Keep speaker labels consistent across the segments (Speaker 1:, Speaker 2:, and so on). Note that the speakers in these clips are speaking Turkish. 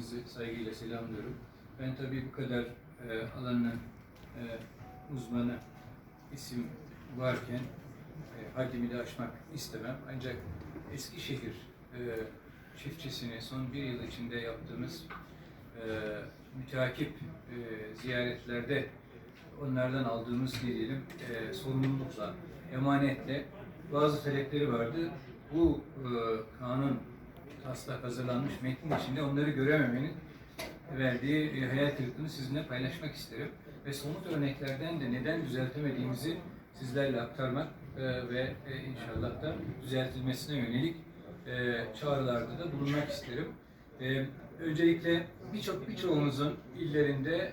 Speaker 1: hepinizi saygıyla selamlıyorum. Ben tabii bu kadar e, alanın e, uzmanı isim varken e, haddimi de aşmak istemem. Ancak Eskişehir e, çiftçisini son bir yıl içinde yaptığımız e, müteakip e, ziyaretlerde onlardan aldığımız diyelim e, sorumlulukla, emanetle bazı talepleri vardı. Bu e, kanun taslak hazırlanmış metnin içinde onları görememenin verdiği e, hayal kırıklığını sizinle paylaşmak isterim. Ve somut örneklerden de neden düzeltemediğimizi sizlerle aktarmak e, ve e, inşallah da düzeltilmesine yönelik çağrılarda da bulunmak isterim. Öncelikle birçok birçoğumuzun illerinde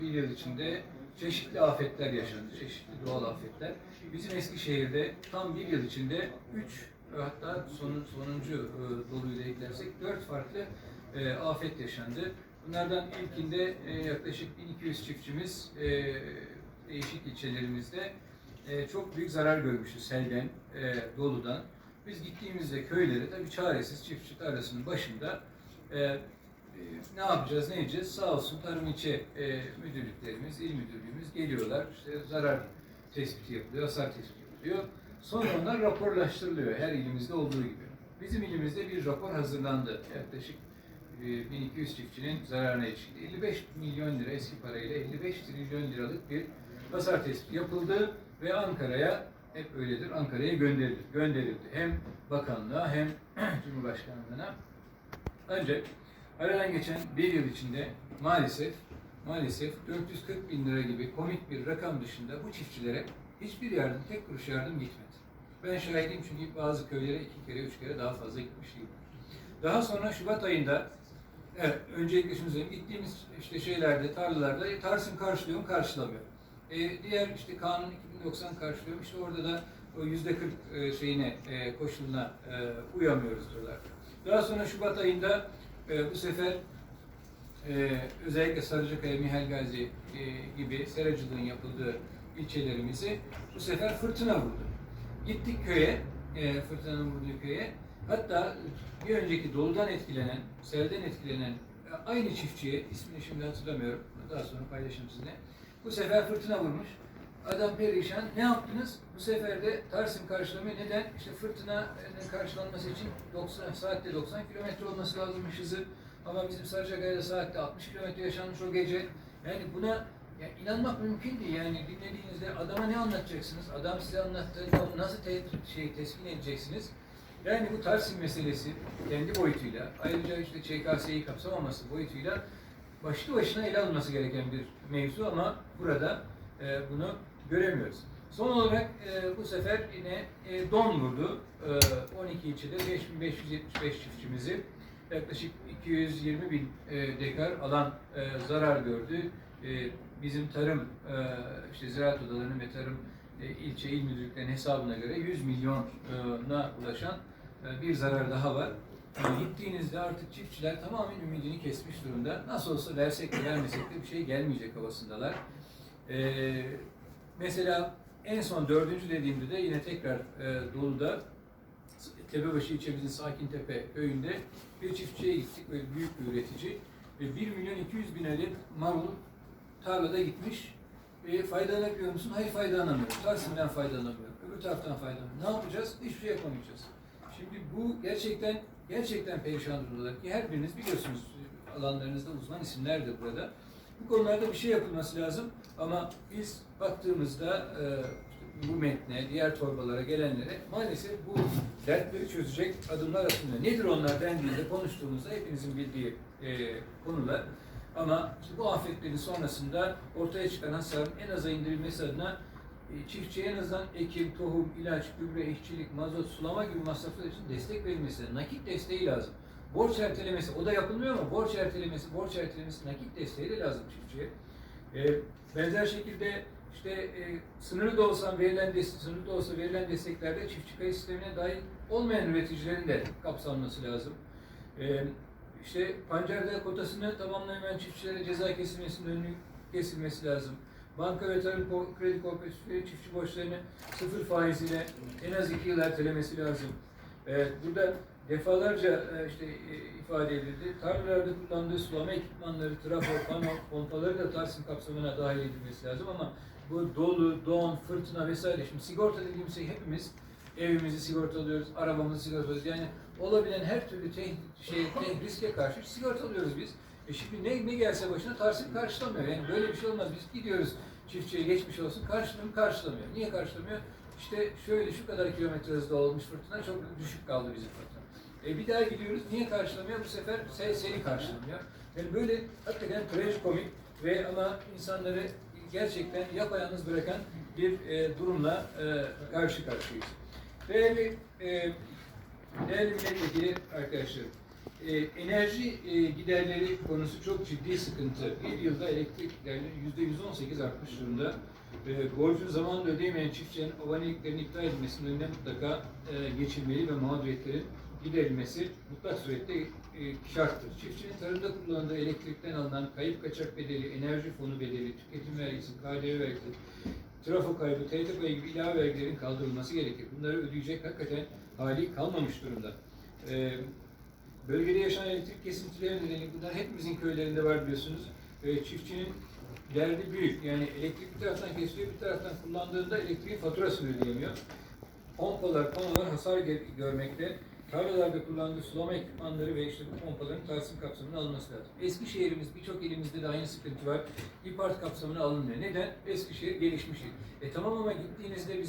Speaker 1: bir yıl içinde çeşitli afetler yaşandı, çeşitli doğal afetler. Bizim Eskişehir'de tam bir yıl içinde üç hatta sonun, sonuncu e, doluyla eklersek dört farklı e, afet yaşandı. Bunlardan ilkinde e, yaklaşık 1200 çiftçimiz e, değişik ilçelerimizde e, çok büyük zarar görmüştü selden, e, doludan. Biz gittiğimizde köylere tabii çaresiz çiftçi tarlasının başında e, e, ne yapacağız, ne edeceğiz? Sağ olsun Tarım İlçe e, müdürlüklerimiz, il müdürlüğümüz geliyorlar. İşte zarar tespiti yapılıyor, hasar tespiti yapılıyor. Sonra onlar raporlaştırılıyor her ilimizde olduğu gibi. Bizim ilimizde bir rapor hazırlandı. Yaklaşık e, 1200 çiftçinin zararına ilişkin. 55 milyon lira eski parayla 55 trilyon liralık bir hasar tespiti yapıldı ve Ankara'ya hep öyledir Ankara'ya gönderildi. gönderildi. Hem bakanlığa hem Cumhurbaşkanlığına. Ancak aradan geçen bir yıl içinde maalesef maalesef 440 bin lira gibi komik bir rakam dışında bu çiftçilere hiçbir yardım, tek kuruş yardım gitmedi. Ben şahidiyim çünkü bazı köylere iki kere, üç kere daha fazla gitmişliğim var. Daha sonra Şubat ayında evet, öncelikle şunu söyleyeyim, gittiğimiz işte şeylerde, tarlalarda e, Tarsim karşılıyorum, karşılamıyor. E, diğer işte kanun 2090 karşılıyorum, işte orada da o yüzde 40 e, şeyine, e, koşuluna e, uyamıyoruz diyorlar. Daha sonra Şubat ayında e, bu sefer e, özellikle Sarıcakaya, Mihal Gazi e, gibi seracılığın yapıldığı ilçelerimizi bu sefer fırtına vurdu. Gittik köye, e, fırtınanın vurduğu köye. Hatta bir önceki doludan etkilenen, selden etkilenen e, aynı çiftçiye, ismini şimdi hatırlamıyorum, daha sonra paylaşırım sizinle. Bu sefer fırtına vurmuş. Adam perişan. Ne yaptınız? Bu sefer de Tarsim karşılamayı neden? İşte fırtınanın karşılanması için 90, saatte 90 kilometre olması lazımmış hızı. Ama bizim Sarıcakaya'da saatte 60 kilometre yaşanmış o gece. Yani buna ya inanmak mümkün değil. Yani dinlediğinizde adama ne anlatacaksınız? Adam size anlattığında nasıl te şey, teskin edeceksiniz? Yani bu Tarsim meselesi kendi boyutuyla, ayrıca işte ÇKS'yi kapsamaması boyutuyla başlı başına ele alınması gereken bir mevzu ama burada e, bunu göremiyoruz. Son olarak e, bu sefer yine e, don vurdu. E, 12 ilçede 5575 çiftçimizi yaklaşık 220 bin e, dekar alan e, zarar gördü. E, bizim tarım, e, işte ziraat odalarının ve tarım e, ilçe il müdürlüklerinin hesabına göre 100 milyona ulaşan e, bir zarar daha var. Gittiğinizde artık çiftçiler tamamen ümidini kesmiş durumda. Nasıl olsa versek de vermesek de bir şey gelmeyecek havasındalar. Mesela en son dördüncü dediğimde de yine tekrar Dolu'da Tepebaşı ilçemizin Sakintepe köyünde bir çiftçiye gittik, böyle büyük bir üretici. Ve 1 milyon 200 bin adet marul tarlada gitmiş. E, faydalanabiliyor musun? Hayır faydalanamıyorum. Tarsim'den faydalanamıyorum. Öbür taraftan faydalanamıyorum. Ne yapacağız? Hiçbir şey yapamayacağız. Şimdi bu gerçekten gerçekten perişan durumdalar her biriniz biliyorsunuz alanlarınızda uzman isimler de burada. Bu konularda bir şey yapılması lazım ama biz baktığımızda e, bu metne, diğer torbalara gelenlere maalesef bu dertleri çözecek adımlar atılmıyor. Nedir onlar dendiğinde konuştuğumuzda hepinizin bildiği e, konular. Ama işte bu afetlerin sonrasında ortaya çıkan hasarın en aza indirilmesi adına e, çiftçiye en azından ekim, tohum, ilaç, gübre, işçilik, mazot, sulama gibi masraflar için destek verilmesi, nakit desteği lazım. Borç ertelemesi, o da yapılmıyor ama borç ertelemesi, borç ertelemesi, nakit desteği de lazım çiftçiye. E, benzer şekilde işte e, sınırlı da olsa verilen destek, sınırlı da olsa verilen desteklerde çiftçi kayıt sistemine dahil olmayan üreticilerin de kapsanması lazım. E, işte pancarda kotasını tamamlamayan çiftçilere ceza kesilmesinin önünü kesilmesi lazım. Banka ve tarım kredi kooperatifleri çiftçi borçlarını sıfır faiz ile en az iki yıl ertelemesi lazım. Evet, burada defalarca e, işte e, ifade edildi. Tarlalarda kullandığı sulama ekipmanları, trafo, pano, pompaları da Tarsim kapsamına dahil edilmesi lazım ama bu dolu, don, fırtına vesaire. Şimdi sigorta dediğimiz şey hepimiz evimizi sigortalıyoruz, arabamızı sigortalıyoruz. Yani olabilen her türlü te- şey, te- riske karşı sigortalıyoruz biz. E şimdi ne, ne gelse başına Tarsim karşılamıyor. Yani böyle bir şey olmaz. Biz gidiyoruz çiftçiye geçmiş olsun karşılamıyor? Karşılamıyor. Niye karşılamıyor? İşte şöyle şu kadar kilometre hızda olmuş fırtına çok düşük kaldı bizim fırtına. E bir daha gidiyoruz. Niye karşılamıyor? Bu sefer se- seni karşılamıyor. Yani böyle hakikaten trajikomik ve ama insanları gerçekten yapayalnız bırakan bir e, durumla e, karşı karşıyayız. Değerli, e, değerli milletvekili arkadaşlarım, e, enerji e, giderleri konusu çok ciddi sıkıntı. Bir yılda elektrik giderleri yüzde 118 artmış durumda. E, borcunu zamanında ödeyemeyen çiftçilerin aboneliklerin iptal edilmesinin önüne mutlaka e, geçilmeli ve mağduriyetlerin giderilmesi mutlak surette e, şarttır. Çiftçinin tarımda kullandığı elektrikten alınan kayıp kaçak bedeli, enerji fonu bedeli, tüketim vergisi, KDV vergisi, trafo kaybı, payı gibi ilave vergilerin kaldırılması gerekir. Bunları ödeyecek hakikaten hali kalmamış durumda. E, bölgede yaşanan elektrik kesintileri nedeniyle bunlar hepimizin köylerinde var biliyorsunuz. E, çiftçinin derdi büyük. Yani elektrik bir taraftan kesiliyor, bir taraftan kullandığında elektriğin faturasını ödeyemiyor. Pompalar, panolar hasar görmekte. Tarlalarda kullandığı sulama ekipmanları ve işte pompaların tahsil kapsamına alınması lazım. Eskişehir'imiz birçok ilimizde de aynı sıkıntı var. İPART kapsamına alınmıyor. Neden? Eskişehir gelişmiş il. E tamam ama gittiğinizde biz